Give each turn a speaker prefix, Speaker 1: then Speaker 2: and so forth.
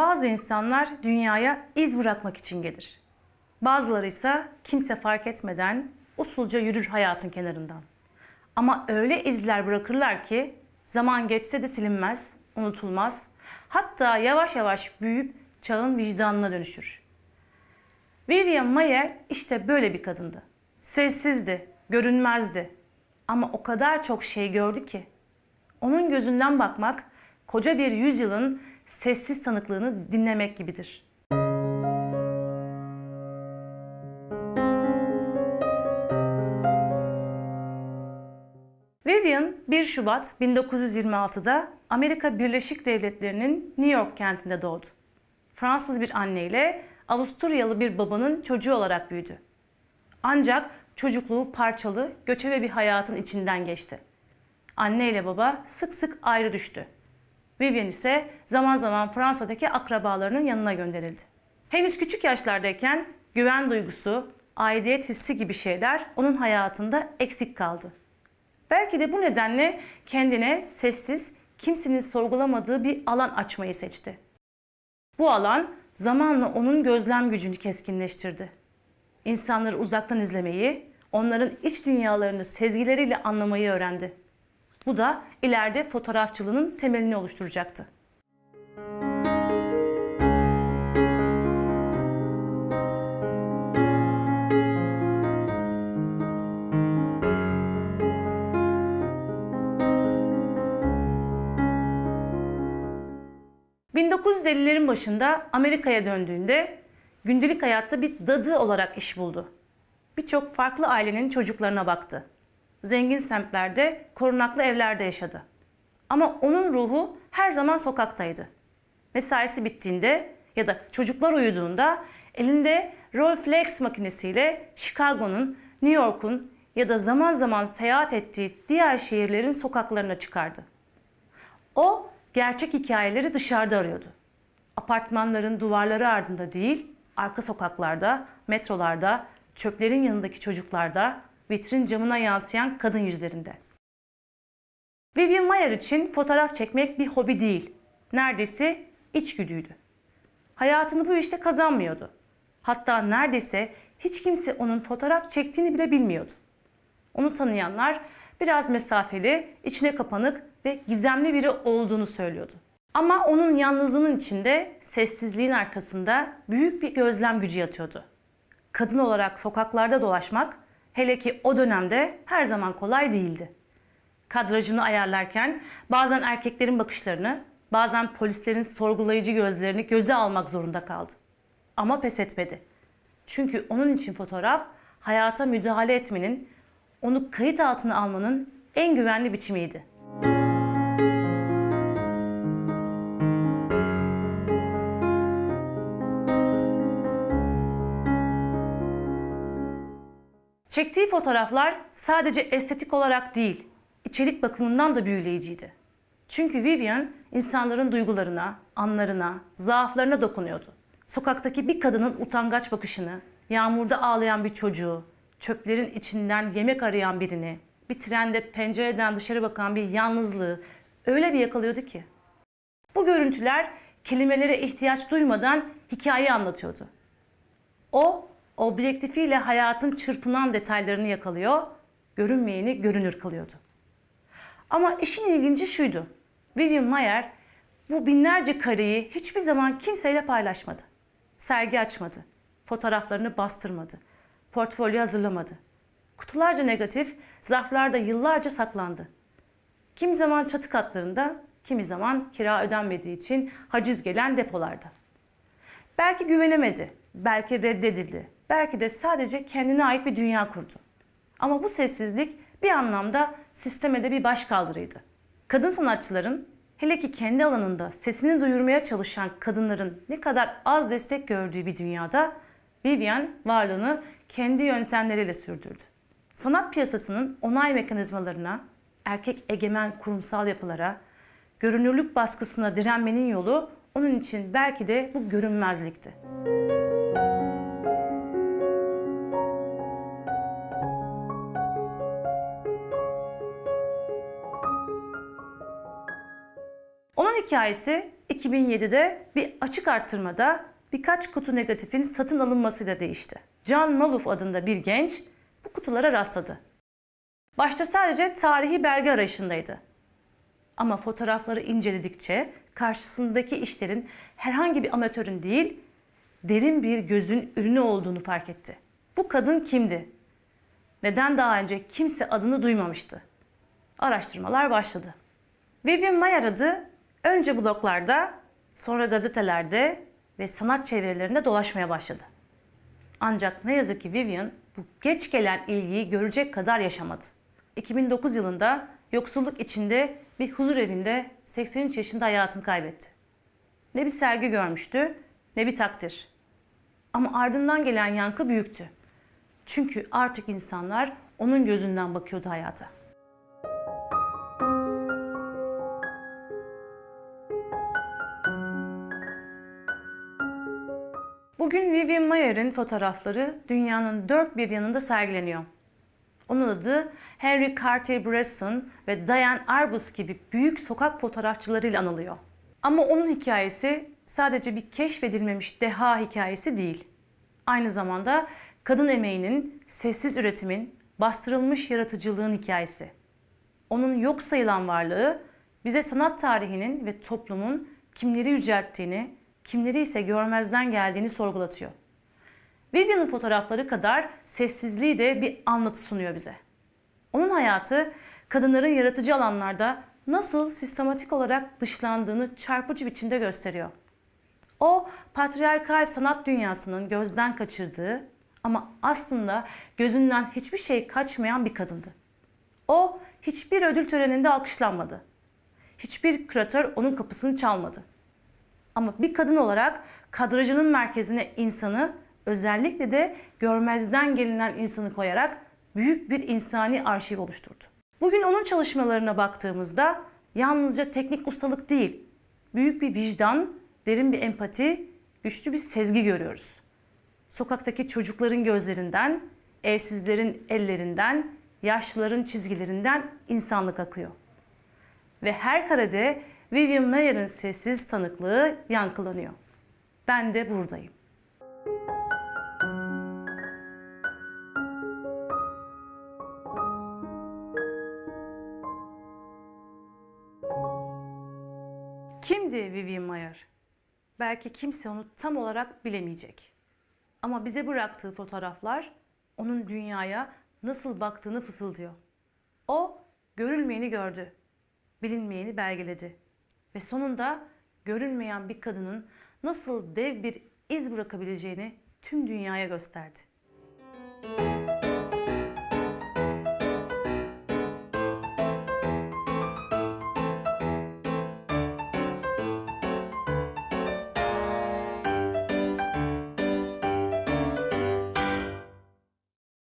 Speaker 1: Bazı insanlar dünyaya iz bırakmak için gelir. Bazıları ise kimse fark etmeden usulca yürür hayatın kenarından. Ama öyle izler bırakırlar ki zaman geçse de silinmez, unutulmaz. Hatta yavaş yavaş büyüyüp çağın vicdanına dönüşür. Vivian Mayer işte böyle bir kadındı. Sessizdi, görünmezdi. Ama o kadar çok şey gördü ki. Onun gözünden bakmak, koca bir yüzyılın sessiz tanıklığını dinlemek gibidir. Vivian 1 Şubat 1926'da Amerika Birleşik Devletleri'nin New York kentinde doğdu. Fransız bir anneyle Avusturyalı bir babanın çocuğu olarak büyüdü. Ancak çocukluğu parçalı, göçebe bir hayatın içinden geçti. Anne ile baba sık sık ayrı düştü. Vivian ise zaman zaman Fransa'daki akrabalarının yanına gönderildi. Henüz küçük yaşlardayken güven duygusu, aidiyet hissi gibi şeyler onun hayatında eksik kaldı. Belki de bu nedenle kendine sessiz, kimsenin sorgulamadığı bir alan açmayı seçti. Bu alan zamanla onun gözlem gücünü keskinleştirdi. İnsanları uzaktan izlemeyi, onların iç dünyalarını sezgileriyle anlamayı öğrendi. Bu da ileride fotoğrafçılığının temelini oluşturacaktı. ...1950'lerin başında Amerika'ya döndüğünde... ...gündelik hayatta bir dadı olarak iş buldu. Birçok farklı ailenin çocuklarına baktı. Zengin semtlerde, korunaklı evlerde yaşadı. Ama onun ruhu her zaman sokaktaydı. Mesaisi bittiğinde ya da çocuklar uyuduğunda elinde Rolleiflex makinesiyle Chicago'nun, New York'un ya da zaman zaman seyahat ettiği diğer şehirlerin sokaklarına çıkardı. O gerçek hikayeleri dışarıda arıyordu. Apartmanların duvarları ardında değil, arka sokaklarda, metrolarda, çöplerin yanındaki çocuklarda, vitrin camına yansıyan kadın yüzlerinde. Vivian Mayer için fotoğraf çekmek bir hobi değil, neredeyse içgüdüydü. Hayatını bu işte kazanmıyordu. Hatta neredeyse hiç kimse onun fotoğraf çektiğini bile bilmiyordu. Onu tanıyanlar biraz mesafeli, içine kapanık ve gizemli biri olduğunu söylüyordu. Ama onun yalnızlığının içinde, sessizliğin arkasında büyük bir gözlem gücü yatıyordu. Kadın olarak sokaklarda dolaşmak, hele ki o dönemde her zaman kolay değildi. Kadrajını ayarlarken bazen erkeklerin bakışlarını, bazen polislerin sorgulayıcı gözlerini göze almak zorunda kaldı. Ama pes etmedi. Çünkü onun için fotoğraf hayata müdahale etmenin, onu kayıt altına almanın en güvenli biçimiydi. Çektiği fotoğraflar sadece estetik olarak değil, içerik bakımından da büyüleyiciydi. Çünkü Vivian insanların duygularına, anlarına, zaaflarına dokunuyordu. Sokaktaki bir kadının utangaç bakışını, yağmurda ağlayan bir çocuğu, çöplerin içinden yemek arayan birini, bir trende pencereden dışarı bakan bir yalnızlığı öyle bir yakalıyordu ki. Bu görüntüler kelimelere ihtiyaç duymadan hikayeyi anlatıyordu. O objektifiyle hayatın çırpınan detaylarını yakalıyor, görünmeyeni görünür kılıyordu. Ama işin ilginci şuydu. Vivian Mayer bu binlerce kareyi hiçbir zaman kimseyle paylaşmadı. Sergi açmadı. Fotoğraflarını bastırmadı. Portfolyo hazırlamadı. Kutularca negatif, zarflarda yıllarca saklandı. Kimi zaman çatı katlarında, kimi zaman kira ödenmediği için haciz gelen depolarda. Belki güvenemedi, belki reddedildi, belki de sadece kendine ait bir dünya kurdu. Ama bu sessizlik bir anlamda sisteme de bir başkaldırıydı. Kadın sanatçıların hele ki kendi alanında sesini duyurmaya çalışan kadınların ne kadar az destek gördüğü bir dünyada Vivian varlığını kendi yöntemleriyle sürdürdü. Sanat piyasasının onay mekanizmalarına, erkek egemen kurumsal yapılara, görünürlük baskısına direnmenin yolu onun için belki de bu görünmezlikti. Onun hikayesi 2007'de bir açık arttırmada birkaç kutu negatifin satın alınmasıyla değişti. John Maluf adında bir genç bu kutulara rastladı. Başta sadece tarihi belge arayışındaydı. Ama fotoğrafları inceledikçe karşısındaki işlerin herhangi bir amatörün değil, derin bir gözün ürünü olduğunu fark etti. Bu kadın kimdi? Neden daha önce kimse adını duymamıştı? Araştırmalar başladı. Vivian Mayer adı önce bloglarda, sonra gazetelerde ve sanat çevrelerinde dolaşmaya başladı. Ancak ne yazık ki Vivian bu geç gelen ilgiyi görecek kadar yaşamadı. 2009 yılında yoksulluk içinde bir huzur evinde 83 yaşında hayatını kaybetti. Ne bir sergi görmüştü ne bir takdir. Ama ardından gelen yankı büyüktü. Çünkü artık insanlar onun gözünden bakıyordu hayata. Bugün Vivian Mayer'in fotoğrafları dünyanın dört bir yanında sergileniyor. Onun adı Henry Cartier-Bresson ve Diane Arbus gibi büyük sokak fotoğrafçılarıyla anılıyor. Ama onun hikayesi sadece bir keşfedilmemiş deha hikayesi değil. Aynı zamanda kadın emeğinin, sessiz üretimin, bastırılmış yaratıcılığın hikayesi. Onun yok sayılan varlığı bize sanat tarihinin ve toplumun kimleri yücelttiğini, kimleri ise görmezden geldiğini sorgulatıyor. Vivian'ın fotoğrafları kadar sessizliği de bir anlatı sunuyor bize. Onun hayatı kadınların yaratıcı alanlarda nasıl sistematik olarak dışlandığını çarpıcı biçimde gösteriyor. O patriarkal sanat dünyasının gözden kaçırdığı ama aslında gözünden hiçbir şey kaçmayan bir kadındı. O hiçbir ödül töreninde alkışlanmadı. Hiçbir küratör onun kapısını çalmadı. Ama bir kadın olarak kadrajının merkezine insanı özellikle de görmezden gelinen insanı koyarak büyük bir insani arşiv oluşturdu. Bugün onun çalışmalarına baktığımızda yalnızca teknik ustalık değil, büyük bir vicdan, derin bir empati, güçlü bir sezgi görüyoruz. Sokaktaki çocukların gözlerinden, evsizlerin ellerinden, yaşlıların çizgilerinden insanlık akıyor. Ve her karede Vivian Mayer'ın sessiz tanıklığı yankılanıyor. Ben de buradayım. Kimdi Vivian Mayer? Belki kimse onu tam olarak bilemeyecek. Ama bize bıraktığı fotoğraflar onun dünyaya nasıl baktığını fısıldıyor. O görülmeyeni gördü, bilinmeyeni belgeledi ve sonunda görünmeyen bir kadının nasıl dev bir iz bırakabileceğini tüm dünyaya gösterdi.